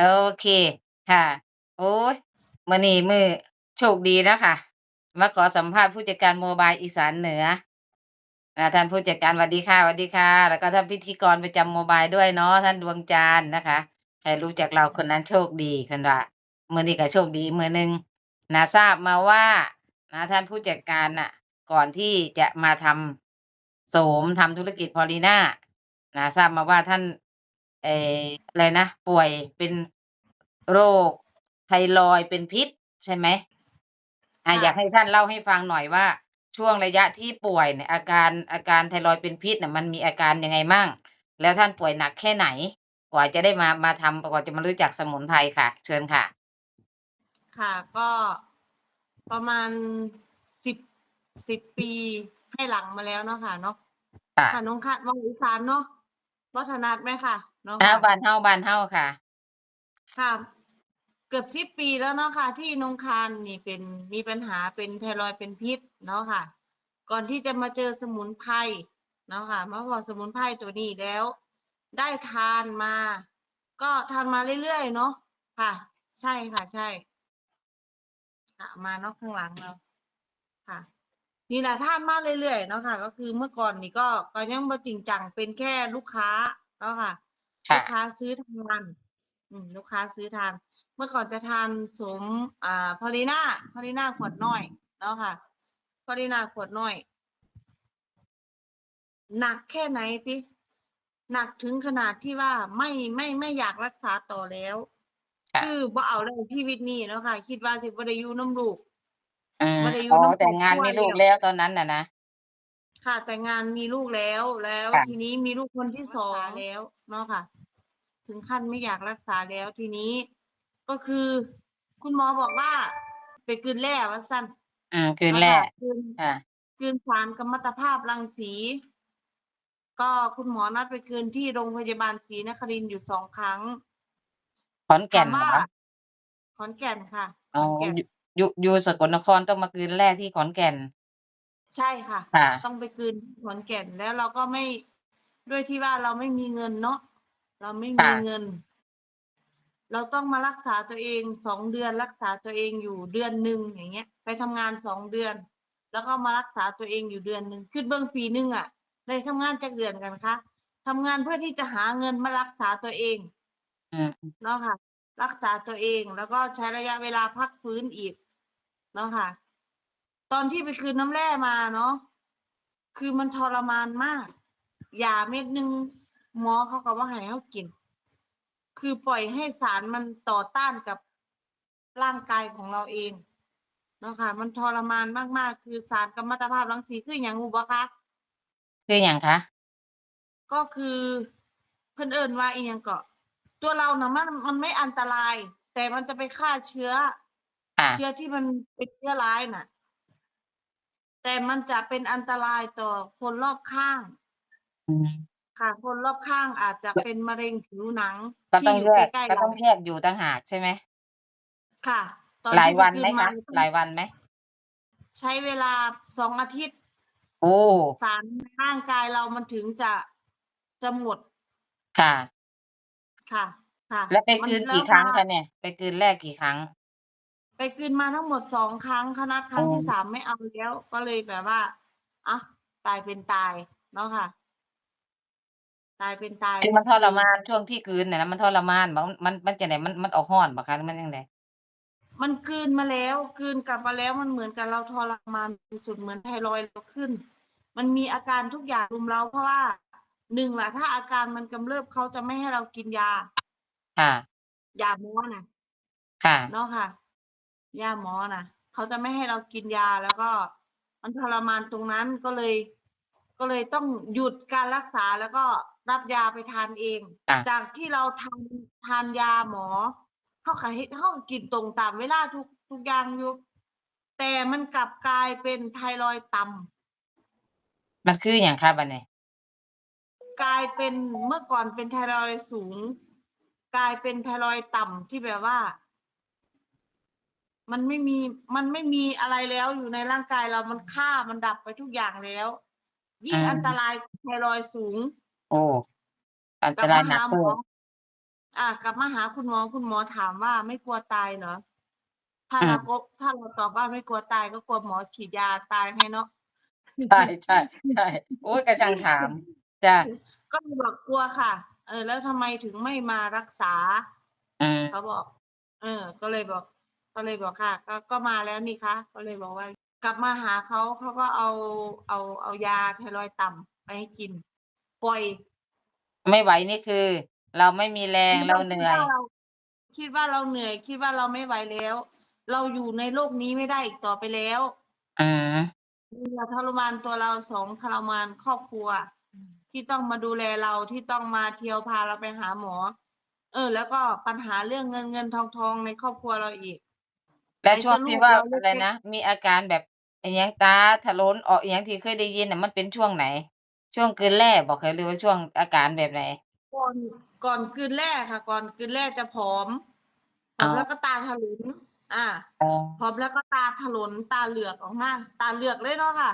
โอเคค่ะ โอ๊ยมื้อนี้มื้อโชคดีนะค่ะ มาขอสัมภาษณ์ผู้จัดการโมบายอีสานเหนืออ่าท่านผู้จัดการหวัดดีค่ะหวัดดีค่ะ แล้วก็ท่านพิธีกรประจำโมบายด้วยเนาะท่านดวงจันทร์นะคะใครรู้จักเราคนนั้นโชคดีเพิ่นว่ามื้อนี้ก็โชคดีมือหนึ่งนะทราบมาว่านะท่านผู้จัดการน่ะ ก่อนที่จะมาทำโสมทำธุรกิจ Paulina นะทราบมาว่าท่าน เอ่ออะไรนะ ป่วยเป็นโรคไทรอยด์เป็นพิษ ใช่ไหม?อ่าค่อยากะให้ท่านเล่าให้ฟังหน่อยว่า ช่วงระยะที่ป่วยเนี่ยอาการอาการไทรอยด์เป็นพิษน่ะมันมีอาการยังไงมั่ง?แล้วท่านป่วยหนักแค่ไหน?กว่าจะได้มามาทำกว่าจะมารู้จักสมุนไพรค่ะ เชิญค่ะ ค่ะ ก็ประมาณ10 10ปีให้หลังมาแล้วเนาะค่ะเนาะค่ะค่ะน้องคะเว้าอีสานเนาะบ่ถนัดไหมคะ? เนาะอ้าค่วะบ้านเฮาบ้านเฮาค่ะ ค่ะ เกือบ10ปีแล้วเนาะค่ะ ที่น้องคานนี่เป็นมีปัญหาเป็นไทรอยด์เป็นพิษเนาะค่ะ ก่อนที่จะมาเจอสมุนไพรเนาะค่ะมาพอสมุนไพรตัวนี้แล้ว ได้ทานมา ก็ทานมาเรื่อยๆเนาะค่ะ ใช่ค่ะ ใช่ค่ะมาเนาะข้างหลังเราค่ะ นี่แหละทานมาเรื่อยๆเนาะค่ะ ก็คือเมื่อก่อนนี่ก็ก็ยังบ่จริงจังเป็นแค่ลูกค้าเนาะค่ะค ลู่ะกค้าซื้อทานอืมลูกค้าซื้อทาน เมื่อก่อนจะทานโสมอ่า Paulina Paulina ขวดน้อยเนาะค่ะ Paulina ขวดน้อย หนักแค่ไหนติหนักถึงขนาดที่ว่าไม่ไม่ไม่อยากรักษาต่อแล้วค่ะคือบ่เอาแล้วชีวิตนี้เนาะค่ะ คิดว่าสิบ่ได้อยู่นำลูกอืมบ่ได้ออ๋ยู่อนำคแต่รอบงงาคนรัวมีแลลู้กวแล้วตอนนั้นน่ะนะ ค่ะแต่งงานมีลูกแล้วแล้วค่ะทีนี้มีลูกคนที่2แล้วเนาะค่ะ ถึงขั้นไม่อยากรักษาแล้วทีนี้ก็คือ คุณหมอบอกว่า ไปกลืนแร่ว่าซั่นอืมกลืนเนาะแร่ค่ะกลืนค่ะกลืนสารกัมมันตภาพรังสี ก็คุณหมอนัดไปกลืนที่โรงพยาบาลศรีนครินทร์อยู่2ครั้งขอนแก่ถานมเหรว่าอ?ขอนแก่นค่ะอ๋ขออนแก่นอยู่อยู่อยู่สกลนครต้องมากลืนแร่ที่ขอนแก่น ใช่ค่ะค่ะต้องไปกลืนที่ขอนแก่นแล้วเราก็ไม่ด้วยที่ว่าเราไม่มีเงินเนาะเราไม่ค่มีะเงิน เราต้องมารักษาตัวเอง2เดือนรักษาตัวเองอยู่เดือนหนึ่งอย่างเงี้ย ไปทำงาน2เดือน แล้วก็มารักษาตัวเองอยู่เดือนหนึ่งคิดเบิ่งปีหนึ่งอะได้ทำงานจักเดือนกันคะทำงานเพื่อที่จะหาเงินมารักษาตัวเอง อืมเนาะค่ะ รักษาตัวเองแล้วก็ใช้ระยะเวลาพักฟื้นอีกเนาะค่ะ ตอนที่ไปกลืนน้ำแร่มาเนาะคือมันทรมานมากยาเม็ดหนึ่งหมอเขาก็บ่ให้เรากิน คือปล่อยให้สารมันต่อต้านกับร่างกายของเราเองเนาะค่ะ มันทรมานมากๆ คือสารกัมมันตภาพรังสีคือหยังรู้บ่คะ?คือหยังคะ?ก็คือเพิ่นเอิ้นว่าอิหยังเกาะ ตัวเราน่ะมันมันไม่อันตราย แต่มันจะไปฆ่าเชื้อค่ะเชื้อที่มันเป็นเชื้อร้ายน่ะ แต่มันจะเป็นอันตรายต่อคนรอบข้างอืมค่ะ คนรอบข้างอาจจะเป็นมะเร็งผิวหนังก็ที่ต้องอยู่แยกใกล้ก็ๆเรต้าองแยกอยู่ต่างหากใช่ไหม?ค่ะตอนหลาทีย่ไปวันกลืไหมนมาคะ?ต้อหลายงวันไหม?ใช้เวลา2อาทิตย์โอ้!สารในร่างกายเรามันถึงจะจะหมดค่ะ ค่ะ ค่ะแล้วไปมักนลืนแล้กี่วครั้งมาคะเนี่ย?ไปกลืนแร่กี่ครั้ง? ไปกลืนมาทั้งหมด2ครั้งคนัดคอ๋รั้งที่อ3ไม่เอาแล้ว ก็เลยแบบว่าอะตายเป็นตายเนาะค่ะ ตายเป็นตายคือมันทคืรอมานช่วงที่กลืนน่ะนะมันทรมานบ่มันมันจั่งใดมันมันออกร้อนบ่คะหรือมันจั่งใด?มันกลืนมาแล้วกลืนกลับมาแล้วมันเหมือนกับเราทรมานสุดๆเหมือนไทรอยด์เราขึ้น มันมีอาการทุกอย่างรุมเร้าเพราะว่า1ล่ะถ้าอาการมันกำเริบเขาจะไม่ให้เรากินยา ค่ะ ยาหมอน่ะ ค่ะ เนาะค่ะ ยาหมอน่ะเขาจะไม่ให้เรากินยาแล้วก็มันทรมานตรงนั้นก็เลย ก็เลยต้องหยุดการรักษาแล้วก็รับยาไปทานเองค่ะ จากที่เราทานทานยาหมอเราก็เฮ็ดเราก็กินตรงตามเวลาทุกทุกอย่างอยู่แต่มันกลับกลายเป็นไทรอยด์ต่ำ มันคือหยังคะบัดนี้?กลายเป็นเมื่อก่อนเป็นไทรอยด์สูง กลายเป็นไทรอยด์ต่ำที่แบบว่า มันไม่มีมันไม่มีอะไรแล้วอยู่ในร่างกายเรามันฆ่ามันดับไปทุกอย่างแล้วยอิื่งอันตมรายไทรอยด์สูง โอ้อันกตลับรายหนัมาหากหมเกิอนอ่ากลับมาหาคุณหมอคุณหมอถามว่าไม่กลัวตายเหรอถ้าอืเรามก็ถ้าเราตอบว่าไม่กลัวตายก็กลัวหมอฉีดยาตายให้เนาะใช่ใช่ใช่โอ้ยกระจังถามจ้ะก็เลยบอกกลัวค่ะ เออ แล้วทำไมถึงไม่มารักษาอืมเขาบอก เออ ก็เลยบอก ก็เลยบอกค่ะ ก็ก็มาแล้วนี่คะก็เลยบอกว่า กลับมาหาเขาเขาก็เอาเอาเอายาไทรอยด์ต่ำไปให้กินปล่อยไม่ไหวนี่คือ เราไม่มีแรงคิดเราว่าเหคิดนื่อยว่าเราคิดว่าเราเหนื่อย คิดว่าเราไม่ไหวแล้ว เราอยู่ในโลกนี้ไม่ได้อีกต่อไปแล้วอืมเราทรมานตัวเราสองทรมานครอบครัว ที่ต้องมาดูแลเราที่ต้องมาเที่ยวพาเราไปหาหมอ เออ แล้วก็ปัญหาเรื่องเงินเงินทองทองในครอบครัวเราอีก และไหนช่วงจะลูที่กว่าเราอะไรเล็กนะ มีอาการแบบอหยังตาถลนออกอหยังที่เคยได้ยินน่ะมันเป็นช่วงไหน ช่วงกลืนแร่บ่คะหรือว่าช่วงอาการแบบไหน ๆก่อนก่อนคืนแรกค่ะ ก่อนคืนแรกจะผอมผอ๋ออ มแล้วก็ตาถลนอ่าอ๋อผอมแล้วก็ตาถลนตาเหลือกออกมาตาเหลือกเลยเนาะค่ะ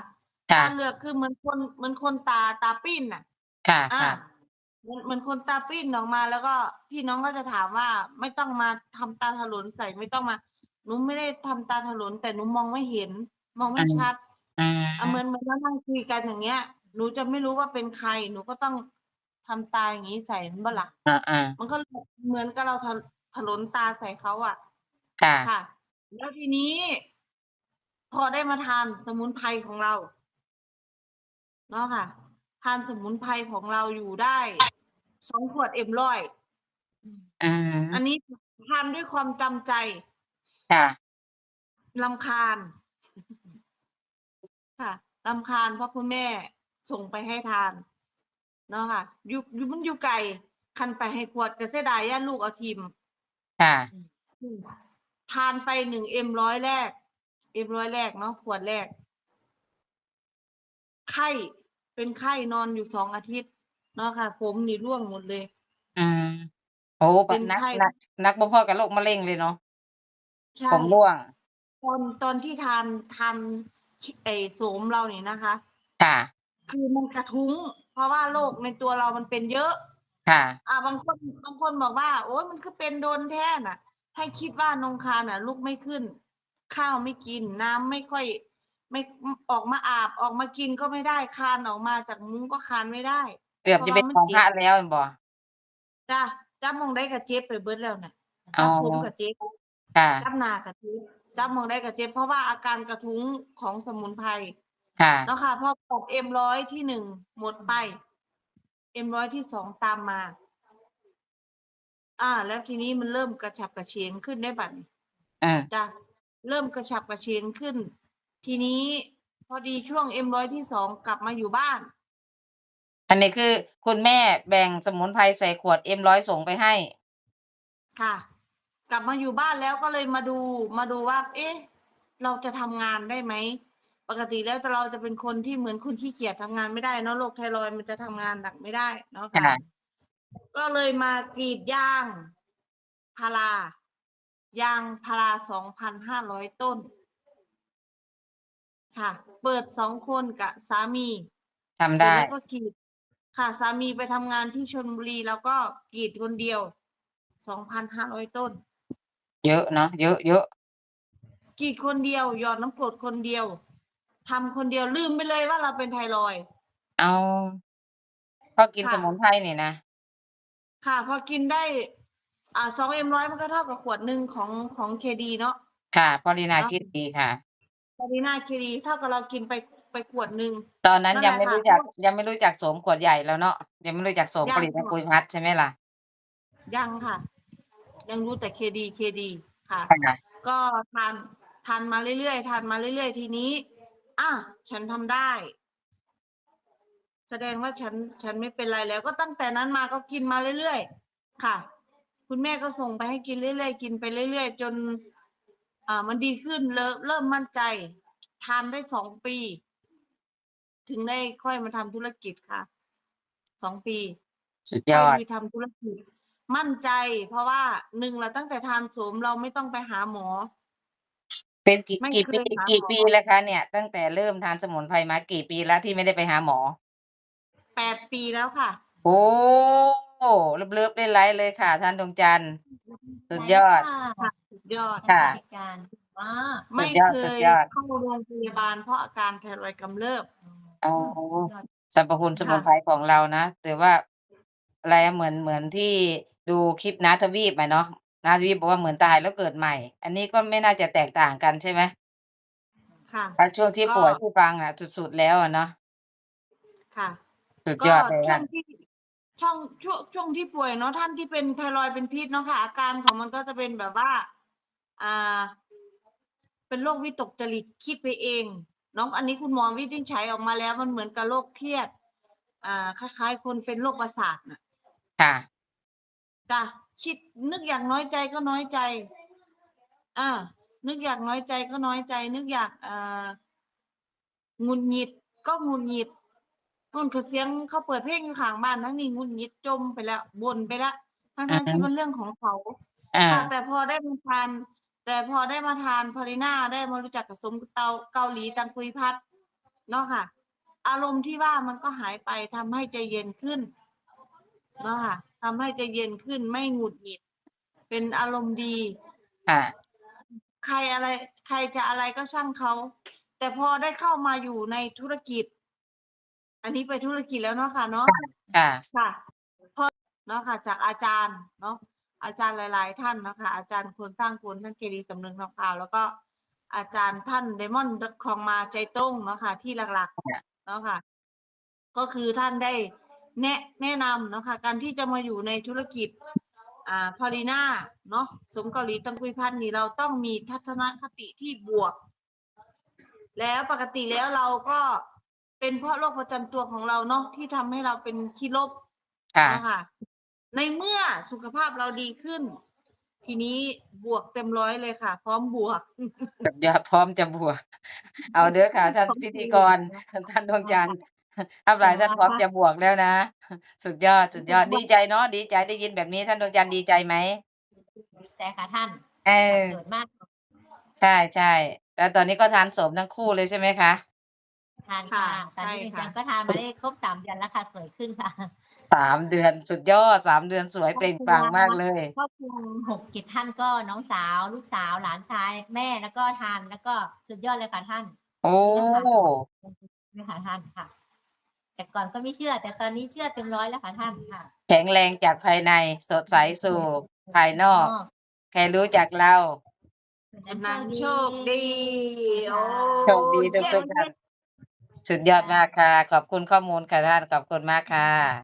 ค่ะตาเหลือกคือเหมือนคนเหมือนคนตาตาปิ้นน่ะ ค่ะอ่าค่ะ เหมือนเหมือนคนตาปิ้นออกมาแล้วก็พี่น้องก็จะถามว่าไม่ต้องมาทำตาถลนใส่ไม่ต้องมา หนูไม่ได้ทำตาถลนแต่หนูมองไม่เห็น มองอืไม่มชัดอือะเหมืมอนเหมือนเรานั่งคุยกันอย่างเงี้ย หนูจะไม่รู้ว่าเป็นใคร หนูก็ต้องทำตาอย่างนี้ใส่มันบ่ล่ะอาๆมันก็เหมือนกับเราถถลนตาใส่เขาอะ ค่ะค่ะ แล้วทีนี้ พอได้มาทานสมุนไพรของเรา เนาะค่ะ ทานสมุนไพรของเราอยู่ได้สองขวดเอ็มร้อยอืมอันนี้ทานด้วยความจำใจ ค่ะ ลำคาญ ค่ะลำคาญเพราะคุณแม่ส่งไปให้ทาน เนาะค่ะอยู่อยู่มันอยู่ไกลคันไปให้ขวดก็เสียดายย่าลูกเอาทิมค่ะอืมทานไปหนึ่งเอ็มร้อยแรก เอ็มร้อยแรกเนาะขวดแรก ไข้เป็นไข้นอนอยู่สองอาทิตย์ เนาะค่ะ ผมนี่ร่วงหมดเลย อืมโอ้เป็ปะนนักไข้ นักนักบ่พอกับโรคมะเร็งเลยเนาะ ใช่ผมร่วง ตอนตอนที่ทานทานไอ้โสมเรานี่นะคะ ค่ะ คือมันกระทุ้ง เพราะว่าโรคในตัวเรามันเป็นเยอะ ค่ะ อ่าบางคนบางคนบอกว่า โอ้ยมันคือเป็นโดนแท้น่ะ ให้คิดว่านงคานน่ะ ลุกไม่ขึ้น ข้าวไม่กินน้ำไม่ค่อย ไม่ออกมาอาบออกมากินก็ไม่ได้คานออกมาจากมุ้งก็คานไม่ได้ เกือบเพจะราะเป็ว่านมันของเจ็พระบแล้วแม่นบ่จ้ะจับมองได้กับเจ็บไปเบิดแล้วน่ะอ๋อจับผมกับเจ็บ ค่ะ จับหน้ากับเจ็บจับมองได้กับเจ็บ เพราะว่าอาการกระทุ้งของสมุนไพรค่ะ แล้วค่ะพอปอกเอ็มร้อยที่หนึ่งหมดไปเอ็มร้อยที่สองตามมา อ่า แล้วทีนี้มันเริ่มกระฉับกระเฉงขึ้นได้บัดนี้อืมจ้ะเริ่มกระฉับกระเฉงขึ้น ทีนี้พอดีช่วงเอ็มร้อยที่สองกลับมาอยู่บ้าน อันนี้คือคุณแม่แบ่งสมุนไพรใส่ขวด M100 ส่งไปให้ ค่ะ กลับมาอยู่บ้านแล้วก็เลยมาดูมาดูว่า เอ๊ะ เราจะทำงานได้ไหม ปกติแล้วแต่เราจะเป็นคนที่เหมือนคนขี้เกียจทำงานไม่ได้เนาะโรคไทรอยด์มันจะทำงานหนักไม่ได้เนาะค่ะก็เลยมากรีดยางพารายางพาราสองพันห้าร้อยต้น ค่ะ เปิดสองคนกับสามีทำได้ แล้วก็กรีด ค่ะ สามีไปทำงานที่ชลบุรีแล้วก็กรีดคนเดียวสองพันห้าร้อยต้น เยอะเนาะเยอะเยอะกรีดคนเดียวหยอดน้ำกรดคนเดียวทำคนเดียวลืมไปเลยว่าเราเป็นไทรอยด์เอาพอกินค่ะสมุนไพรนี่นะค่ะ พอกินได้ อ่าสองเอ็มร้อยมันก็เท่ากับขวดหนึ่งของของเคดีเนาะค่ะพอดีนาเนาะคิดดีค่ะพอดีน่าเคดีเท่ากับเรากินไปไปขวดหนึ่งตอนนั้นนั่นยังแหละไม่ค่ะรู้จักก็ยังไม่รู้จักโสมขวดใหญ่แล้วเนาะยังไม่รู้จักโสมยัผงลิตภัณฑ์ค่ะปุ๋ยพัดใช่ไหมล่ะยังค่ะ ยังรู้แต่เคดีเคดีค่ะ ค่ะก็ทานทานมาเรื่อยๆทานมาเรื่อยๆ ทีนี้อะฉันทำได้ แสดงว่าฉันฉันไม่เป็นไรแล้ว ก็ตั้งแต่นั้นมาก็กินมาเรื่อยๆค่ะ คุณแม่ก็ส่งไปให้กินเรื่อยๆ กินไปเรื่อยๆ จน อ่ามันดีขึ้นเริ่มเริ่มมั่นใจ ทานได้สองปี ถึงได้ค่อยมาทำธุรกิจค่ะสองปีสุดยอค่ดมีทำธุรกิจ มั่นใจ เพราะว่าหนึ่งเราตั้งแต่ทานโสมเราไม่ต้องไปหาหมอ เป็นกี่ไม่กี่เคปียหากี่หมอปีแล้วคะเนี่ย ตั้งแต่เริ่มทานสมุนไพรมากี่ปีแล้วที่ไม่ได้ไปหาหมอ แปดปีแล้วค่ะโอ้เลิฟๆได้ไลฟ์เลยค่ะ ท่านดวงจันทร์ สุดยอดค่ะสุดยอด ค่ะเหตุการณ์ว่าไม่สุดยอดเคสุดยยอด เข้าโรงพยาบาลเพราะอาการไทรอยด์กำเริบ อ๋อสุดยอดสรรพคุณสมุนไพรของเรานะ แต่ว่า อะไรอะเหมือนเหมือนที่ดูคลิปน้าทวีปอะเนาะน้าทวีปบอกว่าเหมือนตายแล้วเกิดใหม่ อันนี้ก็ไม่น่าจะแตกต่างกันใช่ไหมค่ะถ้าช่วงที่ก็ป่วยที่ฟังอะสุดๆแล้วอะเนาะค่ะ สุดก็ยอดเลยช่วค่ะงที่ช่วงช่วงช่วงที่ป่วยเนาะท่านที่เป็นไทรอยด์เป็นพิษเนาะค่ะ อาการของมันก็จะเป็นแบบว่า อ่า เป็นโรควิตกจริตคิดไปเอง น้องอันนี้คุณหมอวินิจฉัยออกมาแล้วมันเหมือนกับโรคเครียด อ่า คล้ายๆ คนเป็นโรคประสาทน่ะ ค่ะจ้ะคิดนึกอยากน้อยใจก็น้อยใจ อ่า นึกอยากน้อยใจก็น้อยใจ นึกอยากเอ่อหงุดหงิดก็หงุดหงิดนู่นคือเสียงเขาเปิดเพลงอยู่ข้างบ้านทั้งนี้หงุดหงิดจมไปแล้วบ่นไปแล้วทั้งอือๆฮึที่มันเรื่องของเขาอ่า ค่ะแต่พอได้มาทาน แต่พอได้มาทานพอลิน่าได้มารู้จักกับสมเตาเกาหลีตังกุยพัดเนาะค่ะ อารมณ์ที่ว่ามันก็หายไปทำให้ใจเย็นขึ้น เนาะค่ะทำให้ใจเย็นขึ้นไม่หงุดหงิด เป็นอารมณ์ดี ค่ะ ใครอะไร ใครจะอะไรก็ช่างเขา แต่พอได้เข้ามาอยู่ในธุรกิจ อันนี้ไปธุรกิจแล้วเนาะค่ะเนาะค่ะ ค่ะพอเนาะค่ะ จากอาจารย์เนาะอาจารย์หลาย ๆ ท่านเนาะค่ะอาจารย์คนสร้างคนท่านเกดีสำเนึงทองขาวแล้วก็อาจารย์ท่านเดมอนด์คลองมาใจตรงเนาะค่ะที่หลักค่ะๆเนาะค่ะ ก็คือท่านได้ แนะแนะนำเนาะค่ะการที่จะมาอยู่ในธุรกิจอ่าพอลีน่าเนาะสมเกาหลีตังกุยพันธ์นี่เราต้องมีทัศนคติที่บวก แล้วปกติแล้วเราก็เป็นเพราะโรคประจำตัวของเราเนาะที่ทำให้เราเป็นขี้ลบค่ะเนาะค่ะในเมื่อสุขภาพเราดีขึ้น ทีนี้บวกเต็มร้อยเลยค่ะ พร้อมบวกสุดยอดพร้อมจะบวก เอาเด้อค่ะ ท่านพิธีกร ท่านดวงจันทร์ อัปหลายท่านพร้อมจะบวกแล้วนะ สุดยอดสุดยอดดีใจเนาะดีใจได้ยินแบบนี้ท่านดวงจันทร์ดีใจไหมดีใจค่ะท่านเอตออบโจทย์มากใช่ใช่แต่ตอนนี้ก็ทานโสมทั้งคู่เลยใช่ไหมคะทานค่ะค่ะตอนนี้ใช่เป็นค่ะจังก็ทานมาได้ครบสามเดือนแล้วค่ะสวยขึ้นค่ะสามเดือนสุดยอดสามเดือนสวยเปล่งปลั่งมากเลยครอบครัวหกกิจท่านก็น้องสาว ลูกสาวหลานชาย แม่แล้วก็ทานแล้วก็สุดยอดเลยค่ะท่าน โอ้นี่ค่ะท่านค่ะ แต่ก่อนก็ไม่เชื่อ แต่ตอนนี้เชื่อเต็มร้อยแล้วค่ะท่านค่ะ แข็งแรงจากภายในสดใสสู่ภายนอก ใครรู้จักเราคนนั้นโชคดีโอ้โชคดีทุกๆท่านสุดยอดมากค่ะ ขอบคุณข้อมูลค่ะท่าน ขอบคุณมากค่ะ